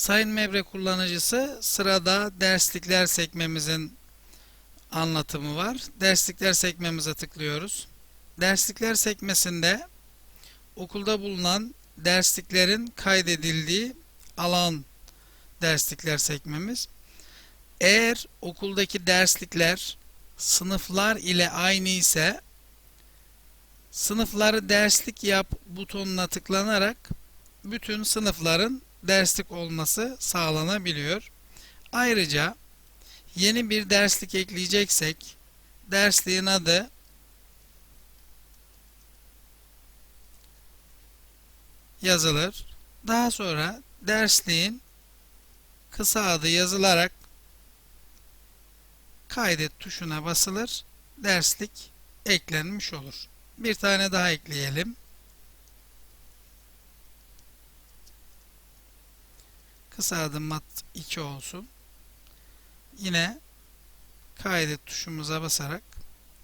Sayın Mebre kullanıcısı sırada derslikler sekmemizin anlatımı var. Derslikler sekmemize tıklıyoruz. Derslikler sekmesinde okulda bulunan dersliklerin kaydedildiği alan derslikler sekmemiz. Eğer okuldaki derslikler sınıflar ile aynı ise sınıfları derslik yap butonuna tıklanarak bütün sınıfların derslik olması sağlanabiliyor. Ayrıca yeni bir derslik ekleyeceksek dersliğin adı yazılır. Daha sonra dersliğin kısa adı yazılarak kaydet tuşuna basılır. Derslik eklenmiş olur. Bir tane daha ekleyelim. Kısa adı mat 2 olsun. Yine kaydet tuşumuza basarak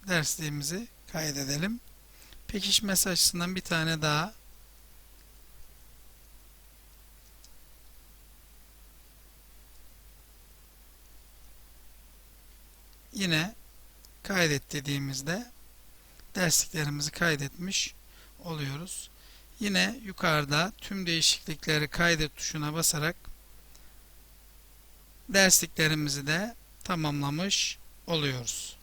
dersliğimizi kaydedelim. Pekişmesi açısından bir tane daha yine kaydet dediğimizde dersliklerimizi kaydetmiş oluyoruz. Yine yukarıda tüm değişiklikleri kaydet tuşuna basarak dersliklerimizi de tamamlamış oluyoruz.